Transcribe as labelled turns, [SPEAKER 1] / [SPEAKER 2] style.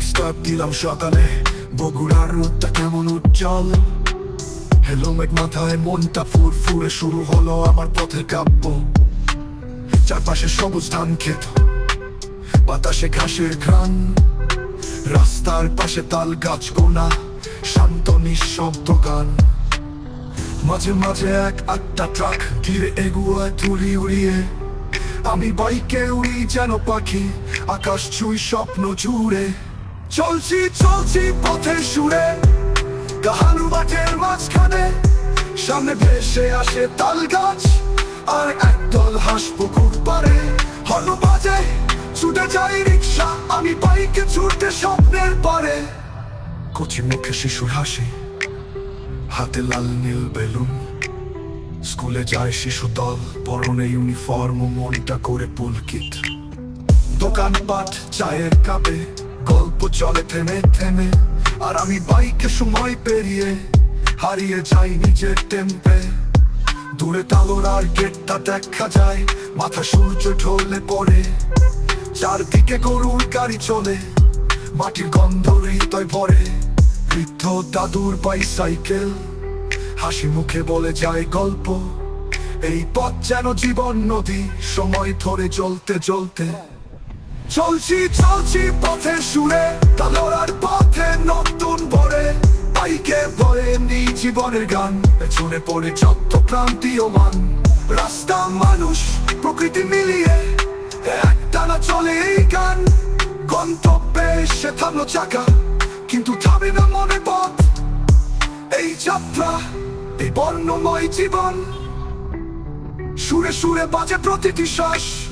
[SPEAKER 1] Start দিলাম সকালে বগুড়ার রোদটা কেমন উজ্জ্বল হেলমেট মাথায় মনটা ফুরফুরে শুরু হলো আমার পথের কাব্য চারপাশে সবুজ ধান ক্ষেত বাতাসে ঘাসের ঘ্রাণ রাস্তার পাশে তাল গাছ গোনা শান্ত নিঃশব্দ গান মাঝে মাঝে এক আটটা ট্রাক ধীরে এগুয়ায় তুলি উড়িয়ে আমি বাইকে উড়ি যেন পাখি আকাশ ছুঁই স্বপ্ন জুড়ে চলছি চলছি পথে সুরে। গাহালু মাঠের মাঝখানে, সামনে ভেসে আসে তাল গাছ আর একদল হাঁস পুকুর পারে হর্ন বাজে ছুটে যাই রিক্সা, আমি বাইকে ছুটে স্বপ্নের পারে কচি মুখে শিশুর হাসি, হাতে লাল নীল বেলুন। স্কুলে যায় শিশু দল, পরনে ইউনিফর্ম মনটা করে পুলকিত। দোকানপাট চায়ের কাপে গল্প চলে থেমে থেমে, আর আমি বাইকে সময় পেরিয়ে হারিয়ে যাই নিজের টেম্পে দূরে তালোর আর গেটটা দেখা যায়, মাথা সূর্য ঢলে পড়ে। চারদিকে গরুর গাড়ি চলে, মাটির গন্ধ হৃদয় ভরে। বৃদ্ধ দাদুর বাইসাইকেল হাসি মুখে বলে যায় গল্প। এই পথ যেন জীবন নদী, সময় ধরে চলতে চলতে। চলছি চলছি পথে সুরে। তালোরার পথে নতুন ভরে বাইকে ভরে নি জীবনের গান। পেছনে পড়ে যত প্রান্তীয় মান। রাস্তা মানুষ, প্রকৃতি মিলিয়ে। একটানা চলে এই গান। গন্তব্যে সে থামলো চাকা। কিন্তু থামে না মনে পথ। এই যাত্রা, এই বর্ণময় জীবন। সুরে সুরে বাজে প্রতিটি শ্বাস।